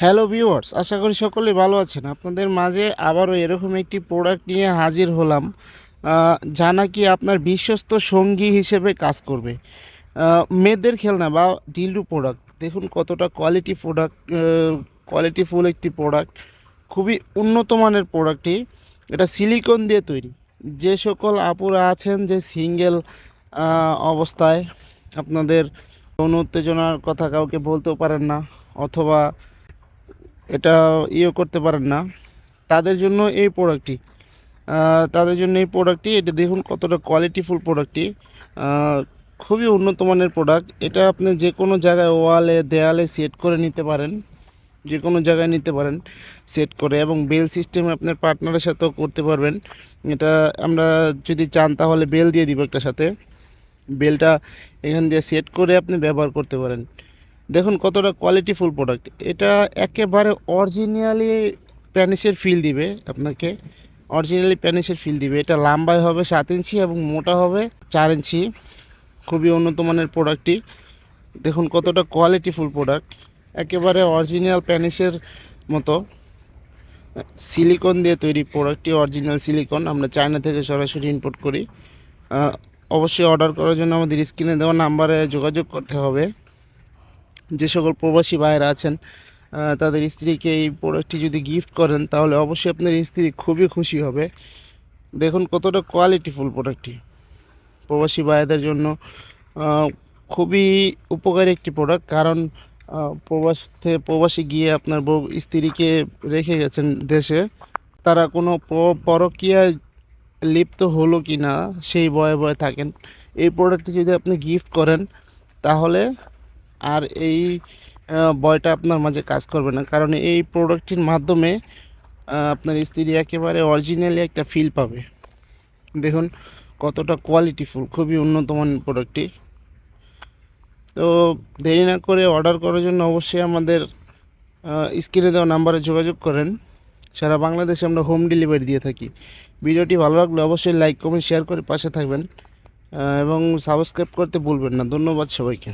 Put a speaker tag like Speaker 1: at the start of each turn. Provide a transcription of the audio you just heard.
Speaker 1: Hello viewers আশা করি সকলে ভালো আছেন। আপনাদের মাঝে আবারও এরকম একটি প্রোডাক্ট নিয়ে হাজির হলাম। যা নাকি আপনার বিশ্বস্ত সঙ্গী হিসেবে কাজ করবে। মেয়েদের খেলনা বা ডিলডু প্রোডাক্ট দেখুন কতটা কোয়ালিটি প্রোডাক্ট কোয়ালিটিফুল একটি প্রোডাক্ট খুবই উন্নত মানের প্রোডাক্টটি এটা সিলিকন দিয়ে তৈরি। যে সকল আপুরা আছেন, যে সিঙ্গেল অবস্থায়, আপনাদের যৌন উত্তেজনার কথা কাউকে বলতেও পারেন না, অথবা এটা ইয়ে করতে পারেন না। তাদের জন্য এই প্রোডাক্টটি তাদের জন্য এই প্রোডাক্টটি এটা দেখুন কতটা কোয়ালিটিফুল প্রোডাক্টটি খুবই উন্নত মানের প্রোডাক্ট এটা আপনি যে কোনো জায়গায় ওয়ালে, দেয়ালে সেট করে নিতে পারেন। যে কোনো জায়গায় নিতে পারেন সেট করে এবং বেল সিস্টেমে আপনার পার্টনারের সাথেও করতে পারবেন। এটা আমরা যদি চান তাহলে বেল দিয়ে দিব একটা সাথে। বেলটা এখান দিয়ে সেট করে আপনি ব্যবহার করতে পারেন। দেখুন কতটা কোয়ালিটিফুল প্রোডাক্ট এটা একেবারে অরিজিনালি প্যানিসের ফিল দিবে আপনাকে। অরিজিনালি প্যানিসের ফিল দিবে। এটা লম্বায় হবে সাত ইঞ্চি এবং মোটা হবে চার ইঞ্চি। খুবই উন্নত মানের প্রোডাক্টটি দেখুন কতটা কোয়ালিটিফুল প্রোডাক্ট একেবারে অরিজিনাল প্যানিসের মতো। সিলিকন দিয়ে তৈরি প্রোডাক্টটি অরিজিনাল সিলিকন আমরা চায়না থেকে সরাসরি ইম্পোর্ট করি। অবশ্যই অর্ডার করার জন্য আমাদের স্ক্রিনে দেওয়া নাম্বারে যোগাযোগ করতে হবে। যে সকল প্রবাসী ভাইয়েরা আছেন তাদের স্ত্রীকে এই প্রোডাক্টটি যদি গিফট করেন, তাহলে অবশ্যই আপনার স্ত্রী খুবই খুশি হবে। দেখুন কতটা কোয়ালিটিফুল প্রোডাক্টটি প্রবাসী ভাইদের জন্য খুবই উপকারী একটি প্রোডাক্ট কারণ প্রবাস থেকে প্রবাসী গিয়ে আপনার বউ স্ত্রীকে রেখে গেছেন দেশে। তারা কোনো পরকীয়ায় লিপ্ত হলো কি না সেই ভয়ে ভয়ে থাকেন। এই প্রোডাক্টটি যদি আপনি গিফট করেন, তাহলে আর এই বয়টা আপনার মাঝে কাজ করবে না। কারণ এই প্রোডাক্টটির মাধ্যমে আপনার স্ত্রী একেবারে অরিজিনালি একটা ফিল পাবে। দেখুন, কতটা কোয়ালিটিফুল খুবই উন্নত মানের প্রোডাক্টটি তো দেরি না করে অর্ডার করার জন্য অবশ্যই আমাদের স্ক্রিনে দেওয়া নাম্বারে যোগাযোগ করেন। সারা বাংলাদেশে আমরা হোম ডেলিভারি দিয়ে থাকি। ভিডিওটি ভালো লাগলে অবশ্যই লাইক কমেন্ট শেয়ার করে পাশে থাকবেন। এবং সাবস্ক্রাইব করতে ভুলবেন না। ধন্যবাদ সবাইকে।